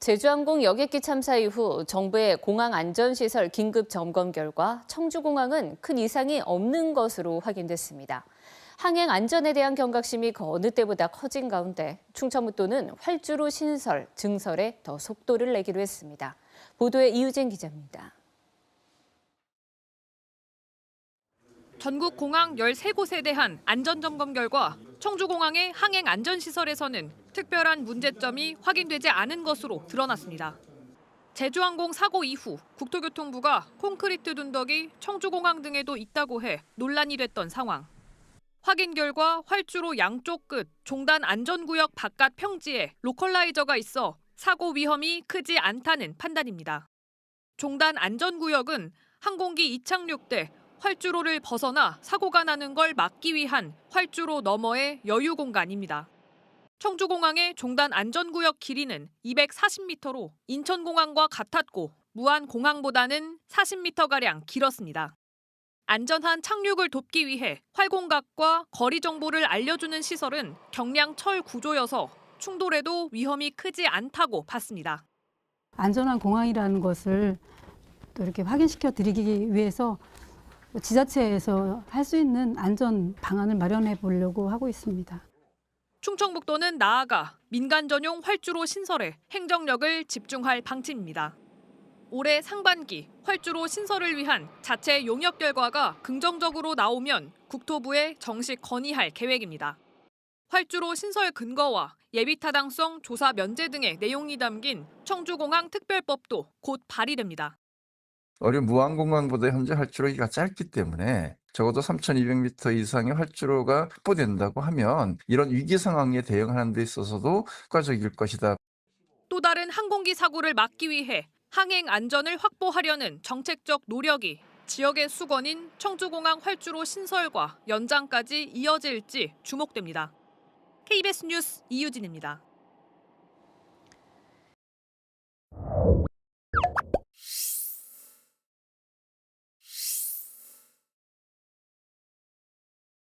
제주항공 여객기 참사 이후 정부의 공항 안전시설 긴급 점검 결과 청주공항은 큰 이상이 없는 것으로 확인됐습니다. 항행 안전에 대한 경각심이 그 어느 때보다 커진 가운데 충청북도는 활주로 신설, 증설에 더 속도를 내기로 했습니다. 보도에 이유진 기자입니다. 전국 공항 13곳에 대한 안전점검 결과 청주공항의 항행 안전시설에서는 특별한 문제점이 확인되지 않은 것으로 드러났습니다. 제주항공 사고 이후 국토교통부가 콘크리트 둔덕이 청주공항 등에도 있다고 해 논란이 됐던 상황. 확인 결과 활주로 양쪽 끝 종단 안전구역 바깥 평지에 로컬라이저가 있어 사고 위험이 크지 않다는 판단입니다. 종단 안전구역은 항공기 이착륙 때 활주로를 벗어나 사고가 나는 걸 막기 위한 활주로 너머의 여유 공간입니다. 청주공항의 종단 안전구역 길이는 240m로 인천공항과 같았고 무안공항보다는 40m가량 길었습니다. 안전한 착륙을 돕기 위해 활공각과 거리 정보를 알려주는 시설은 경량 철 구조여서 충돌에도 위험이 크지 않다고 봤습니다. 안전한 공항이라는 것을 또 이렇게 확인시켜 드리기 위해서 지자체에서 할 수 있는 안전 방안을 마련해 보려고 하고 있습니다. 충청북도는 나아가 민간 전용 활주로 신설에 행정력을 집중할 방침입니다. 올해 상반기 활주로 신설을 위한 자체 용역 결과가 긍정적으로 나오면 국토부에 정식 건의할 계획입니다. 활주로 신설 근거와 예비 타당성 조사 면제 등의 내용이 담긴 청주공항 특별법도 곧 발의됩니다. 어린 무항공항보다 현재 활주로기가 짧기 때문에 적어도 3,200m 이상의 활주로가 확보된다고 하면 이런 위기 상황에 대응하는 데 있어서도 효과적일 것이다. 또 다른 항공기 사고를 막기 위해 항행 안전을 확보하려는 정책적 노력이 지역의 수건인 청주공항 활주로 신설과 연장까지 이어질지 주목됩니다. KBS 뉴스 이유진입니다.